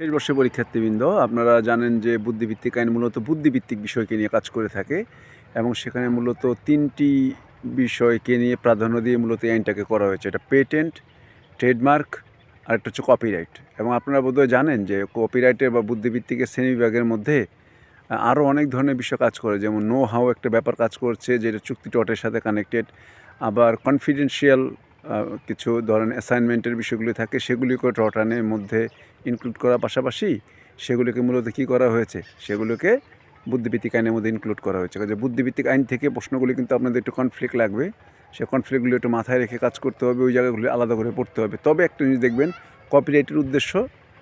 শেষ বর্ষে পরীক্ষার্থীবৃন্দ, আপনারা জানেন যে বুদ্ধিভিত্তিক আইন মূলত বুদ্ধিভিত্তিক বিষয়কে নিয়ে কাজ করে থাকে এবং সেখানে মূলত তিনটি বিষয়কে নিয়ে প্রাধান্য দিয়ে মূলত এই আইনটাকে করা হয়েছে। এটা পেটেন্ট, ট্রেডমার্ক আর একটা হচ্ছে কপিরাইট। এবং আপনারা বোধহয় জানেন যে কপিরাইটের বা বুদ্ধিভিত্তিকের শ্রেণীবিভাগের মধ্যে আরও অনেক ধরনের বিষয় কাজ করে। যেমন নো হাউ একটা ব্যাপার কাজ করছে, যেটা চুক্তি টটের সাথে কানেক্টেড আবার কনফিডেন্সিয়াল কিছু ধরেন অ্যাসাইনমেন্টের বিষয়গুলি থাকে, সেগুলিকে টটানের মধ্যে ইনক্লুড করার পাশাপাশি সেগুলিকে মূলত কী করা হয়েছে? সেগুলোকে বুদ্ধিভিত্তিক আইনের মধ্যে ইনক্লুড করা হয়েছে। কাজে বুদ্ধিভিত্তিক আইন থেকে প্রশ্নগুলি কিন্তু আপনাদের একটু কনফ্লিক্ট লাগবে। সে কনফ্লিক্টগুলো একটু মাথায় রেখে কাজ করতে হবে, ওই জায়গাগুলি আলাদা করে পড়তে হবে। তবে একটা জিনিস দেখবেন কপিরাইটের উদ্দেশ্য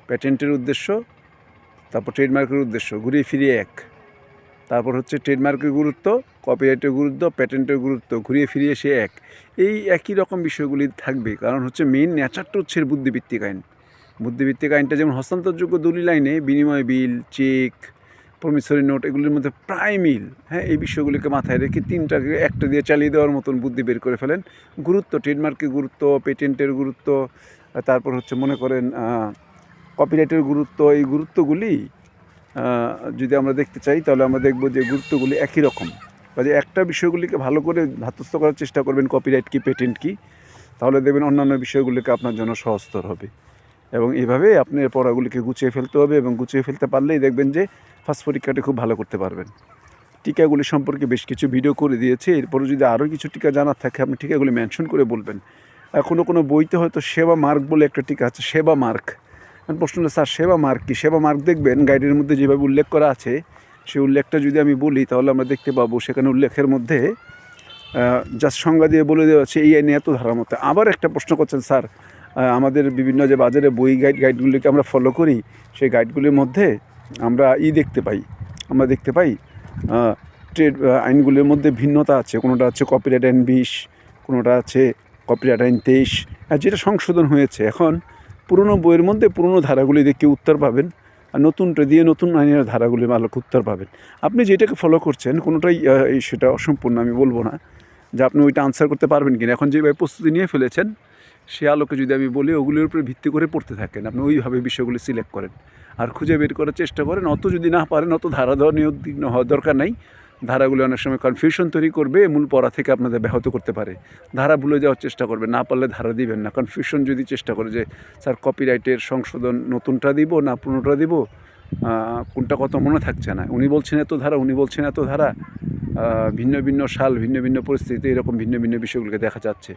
প্যাটেন্টের উদ্দেশ্য, তারপর ট্রেডমার্কের উদ্দেশ্য, ঘুরিয়ে ফিরিয়ে এক। তারপর হচ্ছে ট্রেডমার্কের গুরুত্ব কপিরাইটের গুরুত্ব প্যাটেন্টের গুরুত্ব, ঘুরিয়ে ফিরিয়ে সে এক। এই একই রকম বিষয়গুলি থাকবে, কারণ হচ্ছে মেইন নেচারটা হচ্ছে বুদ্ধিভিত্তিক আইন। বুদ্ধিভিত্তিক আইনটা যেমন হস্তান্তরযোগ্য দলিল আইনে, বিনিময় বিল চেক প্রমিসরি নোট এগুলির মধ্যে প্রায় মিল। হ্যাঁ এই বিষয়গুলিকে মাথায় রেখে তিনটাকে, একটা দিয়ে চালিয়ে দেওয়ার মতন বুদ্ধি বের করে ফেলেন। গুরুত্ব ট্রেডমার্কের গুরুত্ব পেটেন্টের গুরুত্ব, তারপর হচ্ছে মনে করেন কপিরাইটের গুরুত্ব, এই গুরুত্বগুলি যদি আমরা দেখতে চাই, তাহলে আমরা দেখব যে গুরুত্বগুলি একই রকম। কাজে একটা বিষয়গুলিকে ভালো করে ধাতস্থ করার চেষ্টা করবেন কপিরাইট কি পেটেন্ট কি, তাহলে দেখবেন অন্যান্য বিষয়গুলিকে আপনার জন্য সহজতর হবে। এবং এইভাবে আপনার পড়াগুলিকে গুছিয়ে ফেলতে হবে এবং গুছিয়ে ফেলতে পারলেই দেখবেন যে ফার্স্ট পরীক্ষাটি খুব ভালো করতে পারবেন। টিকাগুলি সম্পর্কে বেশ কিছু ভিডিও করে দিয়েছে এরপরে যদি আরও কিছু টিকা জানার থাকে, আপনি টিকাগুলি মেনশন করে বলবেন। কোনো কোনো বইতে হয়তো সেবা মার্ক বলে একটা টিকা আছে, সেবা মার্ক এখন প্রশ্ন হলো স্যার, সেবা মার্ক কি? সেবা মার্ক দেখবেন, গাইডের মধ্যে যেভাবে উল্লেখ করা আছে, সেই উল্লেখটা যদি আমি বলি, তাহলে আমরা দেখতে পাবো সেখানে উল্লেখের মধ্যে জাস্ট সংজ্ঞা দিয়ে বলে দেওয়া হচ্ছে এই আইনে এত ধারার মতো আবার একটা প্রশ্ন করছেন, স্যার আমাদের বিভিন্ন যে বাজারে বই গাইড, গাইডগুলিকে আমরা ফলো করি, সেই গাইডগুলির মধ্যে আমরা ই দেখতে পাই, আমরা দেখতে পাই ট্রেড আইনগুলির মধ্যে ভিন্নতা আছে, কোনোটা হচ্ছে কপিরাইট আইন বিশ, কোনোটা আছে কপিরাইট আইন তেইশ, আর যেটা সংশোধন হয়েছে, এখন পুরনো বইয়ের মধ্যে পুরনো ধারাগুলি দেখে উত্তর পাবেন? আর নতুনটা দিয়ে নতুন আইনের ধারাগুলি ভালো উত্তর পাবেন। আপনি যেটাকে ফলো করছেন, কোনোটাই সেটা অসম্পূর্ণ, আমি বলব না। যে আপনি ওইটা আনসার করতে পারবেন কিনা। এখন যেভাবে প্রস্তুতি নিয়ে ফেলেছেন, সে আলোকে যদি আমি বলি, ওগুলির উপরে ভিত্তি করে পড়তে থাকেন। আপনি ওইভাবে বিষয়গুলি সিলেক্ট করেন। আর খুঁজে বের করার চেষ্টা করেন। অত যদি না পারেন, অত ধারা দেওয়া নিয়ে উদ্বিগ্ন হওয়ার দরকার নাই। ধারাগুলি অনেক সময় কনফিউশন তৈরি করবে মূল পড়া থেকে আপনাদের ব্যাহত করতে পারে। ধারা ভুলে যাওয়ার চেষ্টা করবে না পারলে ধারা দিবেন না। কনফিউশন যদি চেষ্টা করে যে, স্যার কপিরাইটের সংশোধন নতুনটা দিব না পুরোটা দিব? কোনটা কত মনে থাকছে না। উনি বলছেন এত ধারা, উনি বলছেন এত ধারা। ভিন্ন ভিন্ন সাল, ভিন্ন ভিন্ন পরিস্থিতিতে এরকম ভিন্ন ভিন্ন বিষয়গুলোকে দেখা যাচ্ছে।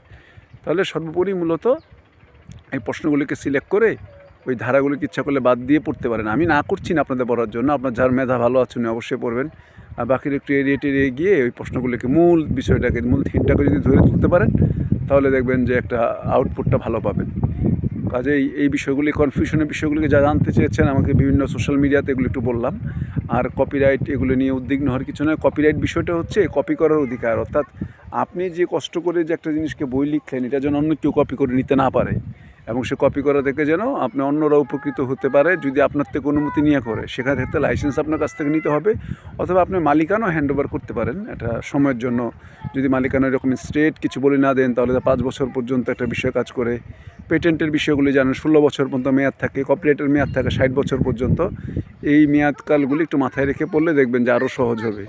তাহলে সর্বোপরি মূলত এই প্রশ্নগুলিকে সিলেক্ট করে ওই ধারাগুলিকে ইচ্ছা করলে বাদ দিয়ে পড়তে পারেন। আমি না করছি না আপনাদের পড়ার জন্য। আপনার যার মেধা ভালো আছে, উনি অবশ্যই পড়বেন। বাকির একটু এড়িয়ে টেরিয়ে গিয়ে ওই প্রশ্নগুলিকে মূল বিষয়টাকে, মূল থিমটাকে যদি ধরে তুলতে পারেন, তাহলে দেখবেন যে একটা আউটপুটটা ভালো পাবেন। কাজেই এই বিষয়গুলি কনফিউশনের বিষয়গুলিকে যা জানতে চেয়েছেন, আমাকে বিভিন্ন সোশ্যাল মিডিয়াতে এগুলো একটু বললাম। আর কপিরাইট এগুলো নিয়ে উদ্বিগ্ন হওয়ার কিছু নয়। কপিরাইট বিষয়টা হচ্ছে কপি করার অধিকার। অর্থাৎ আপনি যে কষ্ট করে যে একটা জিনিসকে বই লিখলেন, এটা যেন অন্য কেউ কপি করে নিতে না পারে। এবং সে কপি করা দেখে যেন আপনি অন্যরা উপকৃত হতে পারে যদি আপনার থেকে অনুমতি নিয়ে করে। সেখান থেকে লাইসেন্স আপনার কাছ থেকে নিতে হবে অথবা আপনি মালিকানাও হ্যান্ড ওভার করতে পারেন। এটা সময়ের জন্য। যদি মালিকানা এরকম স্ট্রেট কিছু বলে না দেন, তাহলে পাঁচ বছর পর্যন্ত একটা বিষয় কাজ করে। পেটেন্টের বিষয়গুলি জানেন, ষোলো বছর পর্যন্ত মেয়াদ থাকে কপিরাইটের মেয়াদ থাকে ষাট বছর পর্যন্ত। এই মেয়াদকালগুলি একটু মাথায় রেখে পড়লে দেখবেন যে আরও সহজ হবে।